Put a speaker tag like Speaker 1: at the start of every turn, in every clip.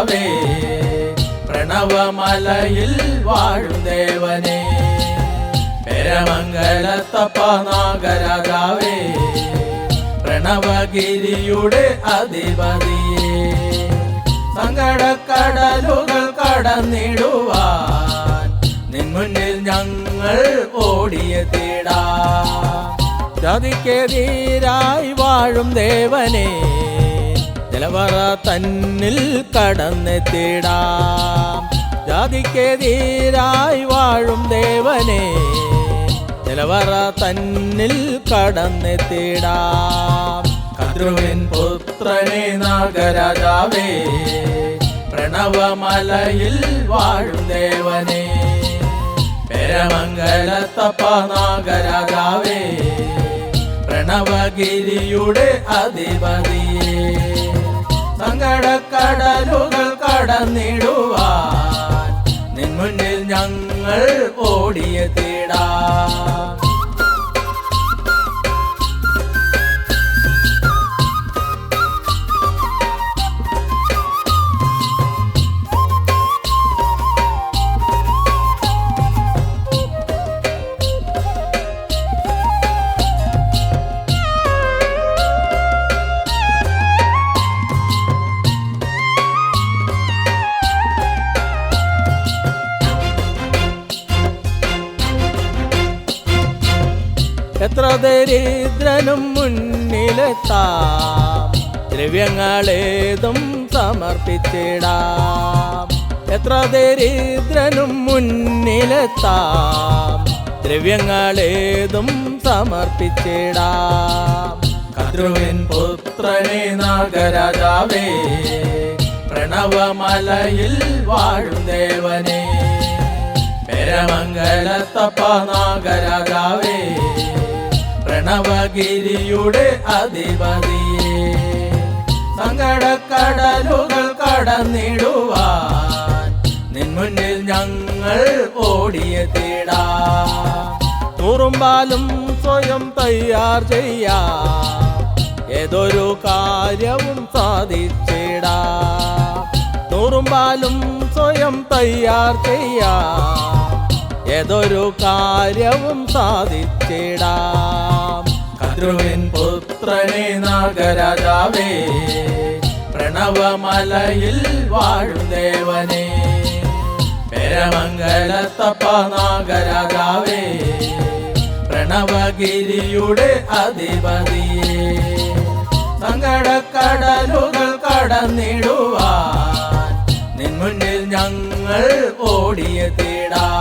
Speaker 1: നാഗരാജാവേ പ്രണവമലയിൽ വാഴും ദേവനെ പെരമംഗലത്തപ്പ നാഗരാജാവേ പ്രണവഗിരിയുടെ അധിപതിയെ. സങ്കടക്കടലുകൾ കടന്നിടുവാൻ നിൻ മുന്നിൽ ഞങ്ങൾ ഓടിയെത്തിടാ ജാതിക്കെതിരായി വാഴും ദേവനെ ജലവറ തന്നിൽ കടന്നെത്തിടാം ജാതിക്കെതിരായി വാഴും ദേവനെ ചിലവറ തന്നിൽ കടന്നെത്തിടാം കദ്രുവിൻ പുത്രനെ നാഗരാജാവേ പ്രണവമലയിൽ വാഴും ദേവനെ. പെരമംഗലത്തപ്പ നാഗരാജാവേ പ്രണവഗിരിയുടെ അധിപതിയെ. ഓടിയെത്തിടാം എത്ര ദരിദ്രനും മുന്നിലെത്താം. ദ്രവ്യങ്ങളേതും സമർപ്പിച്ചിടാം. എത്ര ദരിദ്രനും മുന്നിലെത്താം. ദ്രവ്യങ്ങളേതും സമർപ്പിച്ചിടാം. കദ്രുവിൻ പുത്രനെ നാഗരാജാവേ പ്രണവമലയിൽ വാഴും ദേവനേ. പെരമംഗലത്തപ്പ നാഗരാജാവേ പ്രണവഗിരിയുടെ അധിപതിയെ. സങ്കടക്കടലുകൾ കടന്നിടുവാൻ നിൻ മുന്നിൽ ഞങ്ങൾ ഓടിയെത്തിടാ തുറുമ്പാലും സ്വയം തയ്യാർ ചെയ്യാ. ഏതൊരു കാര്യവും സാധിച്ചിടാ. തുറുമ്പാലും സ്വയം തയ്യാർ ചെയ്യാ. ഏതൊരു കാര്യവും സാധിച്ചിടാം. കദ്രുവിൻ പുത്രനെ നാഗരാജാവേ പ്രണവമലയിൽ വാഴും ദേവനെ. പെരമംഗലത്തപ്പ നാഗരാജാവേ പ്രണവഗിരിയുടെ അധിപതിയെ. സങ്കടക്കടലുകൾ കടന്നിടുവാൻ നിൻ മുന്നിൽ ഞങ്ങൾ ഓടിയെത്തിടാം.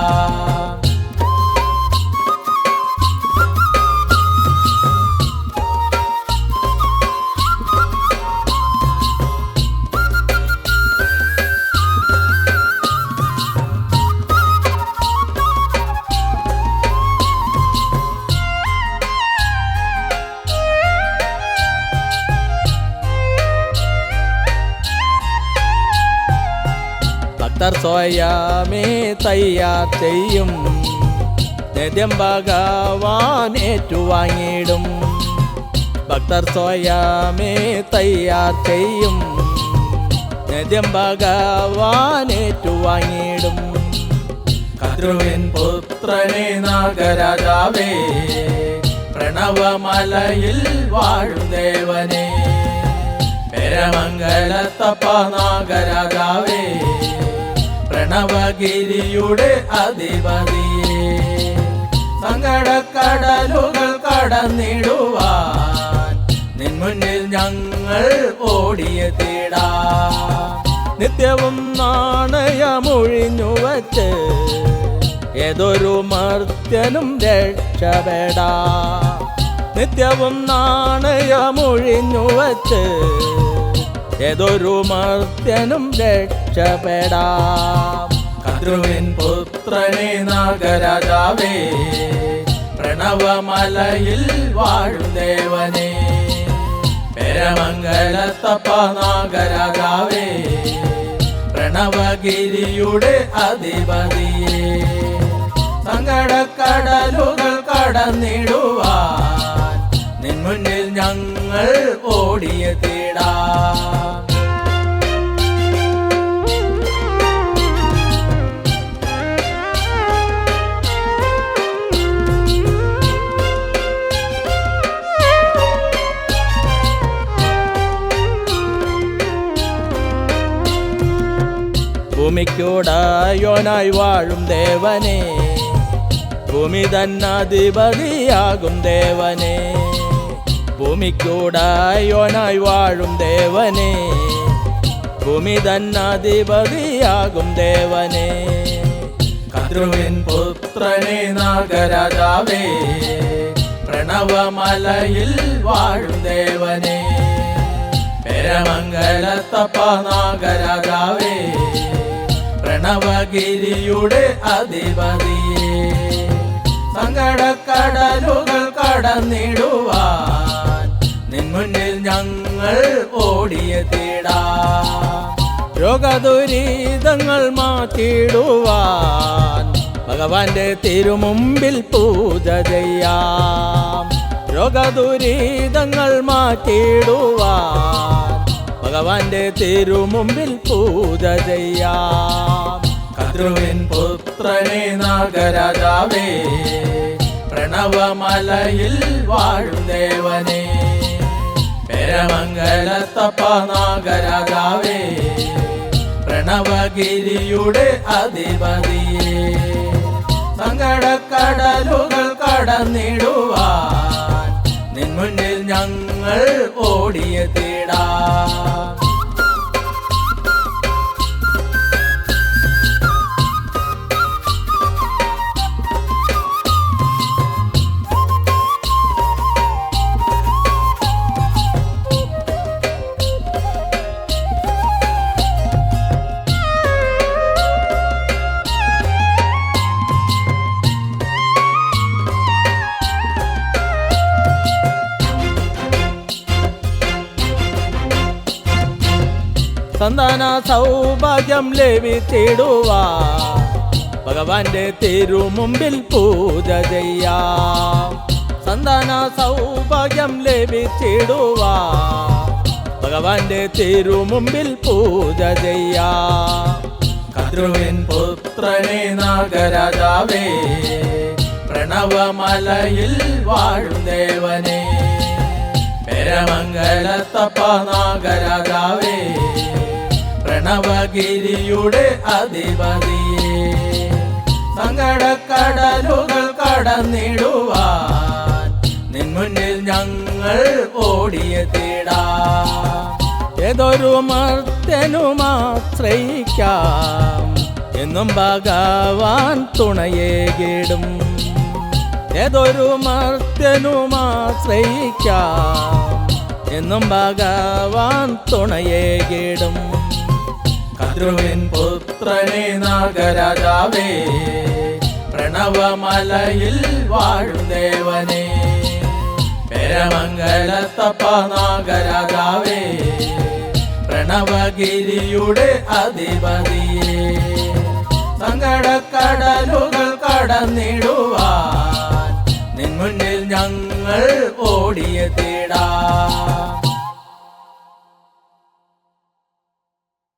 Speaker 1: സ്വയമേ തയ്യാർ ചെയ്യും. നിത്യം ഭഗവാൻ ഏറ്റുവാങ്ങിയിടും ഭക്തർ സ്വയമേ തയ്യാർ ചെയ്യും. നിത്യം ഭഗവാൻ ഏറ്റുവാങ്ങിയിടും കദ്രുവിൻ പുത്രനെ നാഗരാജാവേ പ്രണവമലയിൽ വാഴും ദേവനെ. പെരമംഗലത്തപ്പ നാഗരാജാവേ പ്രണവഗിരിയുടെ അധിപതിയെ സങ്കടക്കടലുകൾ കടന്നിടുവാൻ നിൻ മുന്നിൽ ഞങ്ങൾ ഓടിയെത്തിടാം. നിത്യവും നാണയമൊഴിഞ്ഞു വച്ച് ഏതൊരു മർത്യനും രക്ഷപ്പെടാം. നിത്യവും നാണയമൊഴിഞ്ഞു വച്ച് ഏതൊരു മർത്യനും രക്ഷപ്പെടാം. കദ്രുവിൻ പുത്രനെ നാഗരാജാവേ പ്രണവമലയിൽ വാഴും ദേവനെ. പെരമംഗലത്തപ്പ നാഗരാജാവേ പ്രണവഗിരിയുടെ അധിപതിയെ. സങ്കടക്കടലുകൾ കടന്നിടുവാൻ നിൻമുന്നിൽ ഞങ്ങൾ ഓടിയെത്തിടാ ഭൂമിക്കൂടായോനായി വാഴും ദേവനെ. ഭൂമി തന്നാധിപതിയാകും ദേവനേ. ഭൂമിക്കൂടായോനായി വാഴും ദേവനെ. ഭൂമി തന്നാധിപതിയാകും ദേവനെ. കദ്രുവിൻ പുത്രനെ നാഗരാജാവേ. പ്രണവമലയിൽ വാഴും ദേവനെ. പെരമംഗലത്തപ്പ നാഗരാജാവേ. പ്രണവഗിരിയുടെ അധിപതിയെ. സങ്കടക്കടലുകൾ കടന്നിടുവാൻ നിൻ ഞങ്ങൾ ഓടിയ തേടാ രോഗദുരീതങ്ങൾ മാറ്റിടുവാൻ ഭഗവാന്റെ തിരുമുമ്പിൽ പൂജ ചെയ്യാം. രോഗദുരിതങ്ങൾ മാറ്റിടുവാൻ ഭഗവാന്റെ തിരുമുമ്പിൽ പൂജ ചെയ്യാം. കദ്രുവിൻ പുത്രനെ നാഗരാജാവേ പ്രണവമലയിൽ വാഴും ദേവനെ. പെരമംഗലത്തപ്പ നാഗരാജാവേ പ്രണവഗിരിയുടെ അധിപതിയേ സങ്കടക്കടലുകൾ കടന്നിടുവാൻ നിൻ മുന്നിൽ ഞങ്ങൾ ഓടിയെത്തിടാം. സന്താന സൗഭാഗ്യം ലഭിച്ചിടുവാ. ഭഗവാന്റെ തിരുമുമ്പിൽ പൂജ ചെയ്യാം. സന്താന സൗഭാഗ്യം ലഭിച്ചിടുവാ. ഭഗവാന്റെ തിരുമുമ്പിൽ പൂജ ചെയ്യാം. കദ്രുവിൻ പുത്രനെ നാഗരാജാവേ പ്രണവമലയിൽ വാഴും ദേവനേ. പെരമംഗലത്തപ്പ നാഗരാജാവേ പ്രണവഗിരിയുടെ അധിപതിയേ. സങ്കടക്കടലുകൾ കടന്നിടുവാൻ നിൻ മുന്നിൽ ഞങ്ങൾ ഓടിയെത്തിടാ ഏതൊരു മർത്തനുമാശ്രയിക്കാം എന്നും ഭഗവാൻ തുണയേകിടും ഏതൊരു മർത്തനുമാശ്രയിക്കാം എന്നും ഭഗവാൻ തുണയേകിടും കദ്രുവിൻ പുത്രനെ നാഗരാജാവേ പ്രണവമലയിൽ വാഴും ദേവനെ. പെരമംഗലത്തപ്പ നാഗരാജാവേ പ്രണവഗിരിയുടെ അധിപതിയെ. സങ്കടക്കടലുകൾ കടന്നിടുവാൻ നിൻ മുന്നിൽ ഞങ്ങൾ ഓടിയെത്തിടാം.